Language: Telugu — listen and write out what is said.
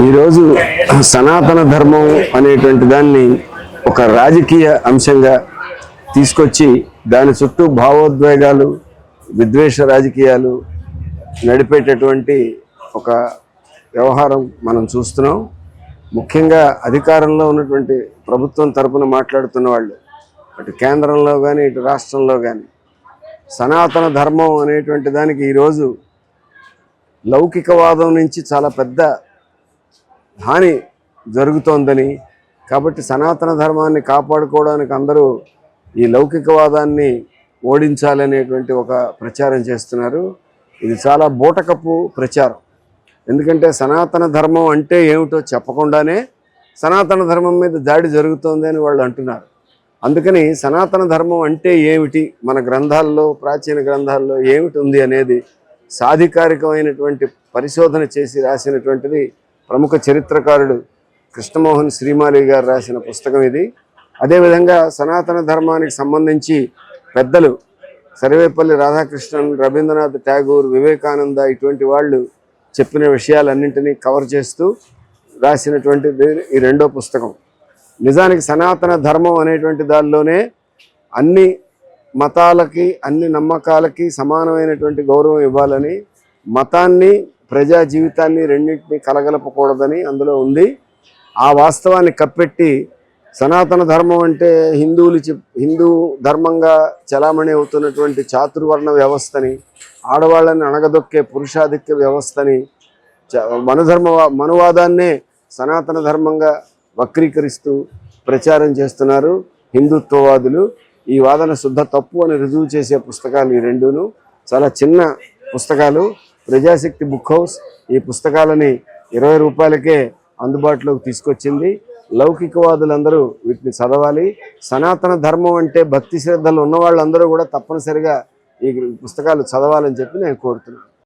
ఈరోజు సనాతన ధర్మం అనేటువంటి దాన్ని ఒక రాజకీయ అంశంగా తీసుకొచ్చి దాని చుట్టూ భావోద్వేగాలు విద్వేష రాజకీయాలు నడిపేటటువంటి ఒక వ్యవహారం మనం చూస్తున్నాం. ముఖ్యంగా అధికారంలో ఉన్నటువంటి ప్రభుత్వం తరపున మాట్లాడుతున్న వాళ్ళు అటు కేంద్రంలో కానీ ఇటు రాష్ట్రంలో కానీ సనాతన ధర్మం అనేటువంటి దానికి ఈరోజు లౌకికవాదం నుంచి చాలా పెద్ద హాని జరుగుతోందని. కాబట్టి సనాతన ధర్మాన్ని కాపాడుకోవడానికి అందరూ ఈ లౌకికవాదాన్ని ఓడించాలనేటువంటి ఒక ప్రచారం చేస్తున్నారు. ఇది చాలా బూటకపు ప్రచారం. ఎందుకంటే సనాతన ధర్మం అంటే ఏమిటో చెప్పకుండానే సనాతన ధర్మం మీద దాడి జరుగుతోంది అని వాళ్ళు అంటున్నారు. అందుకని సనాతన ధర్మం అంటే ఏమిటి మన గ్రంథాల్లో ప్రాచీన గ్రంథాల్లో ఏమిటి ఉంది అనేది సాధికారికమైనటువంటి పరిశోధన చేసి రాసినటువంటిది ప్రముఖ చరిత్రకారుడు కృష్ణమోహన్ శ్రీమాలి గారు రాసిన పుస్తకం ఇది. అదేవిధంగా సనాతన ధర్మానికి సంబంధించి పెద్దలు సర్వేపల్లి రాధాకృష్ణన్ రవీంద్రనాథ్ ట్యాగూర్ వివేకానంద ఇటువంటి వాళ్ళు చెప్పిన విషయాలన్నింటినీ కవర్ చేస్తూ రాసినటువంటి ఈ రెండో పుస్తకం. నిజానికి సనాతన ధర్మం అనేటువంటి దానిలోనే అన్ని మతాలకి అన్ని నమ్మకాలకి సమానమైనటువంటి గౌరవం ఇవ్వాలని మతాన్ని ప్రజా జీవితాన్ని రెండింటిని కలగలపకూడదని అందులో ఉంది. ఆ వాస్తవాన్ని కప్పెట్టి సనాతన ధర్మం అంటే హిందువులు చెప్ హిందూ ధర్మంగా చలామణి అవుతున్నటువంటి చాతుర్వర్ణ వ్యవస్థని ఆడవాళ్ళని అణగదొక్కే పురుషాధిక్య వ్యవస్థని చ- మనుధర్మ మనువాదాన్నే సనాతన ధర్మంగా వక్రీకరిస్తూ ప్రచారం చేస్తున్నారు హిందుత్వవాదులు. ఈ వాదన శుద్ధ తప్పు అని రుజువు చేసే పుస్తకాలు ఈ రెండును. చాలా చిన్న పుస్తకాలు. ప్రజాశక్తి బుక్ హౌస్ ఈ పుస్తకాలని ఇరవై రూపాయలకే అందుబాటులోకి తీసుకొచ్చింది. లౌకికవాదులందరూ వీటిని చదవాలి. సనాతన ధర్మం అంటే భక్తి శ్రద్ధలు ఉన్న వాళ్ళందరూ కూడా తప్పనిసరిగా ఈ పుస్తకాలు చదవాలని చెప్పి నేను కోరుతున్నాను.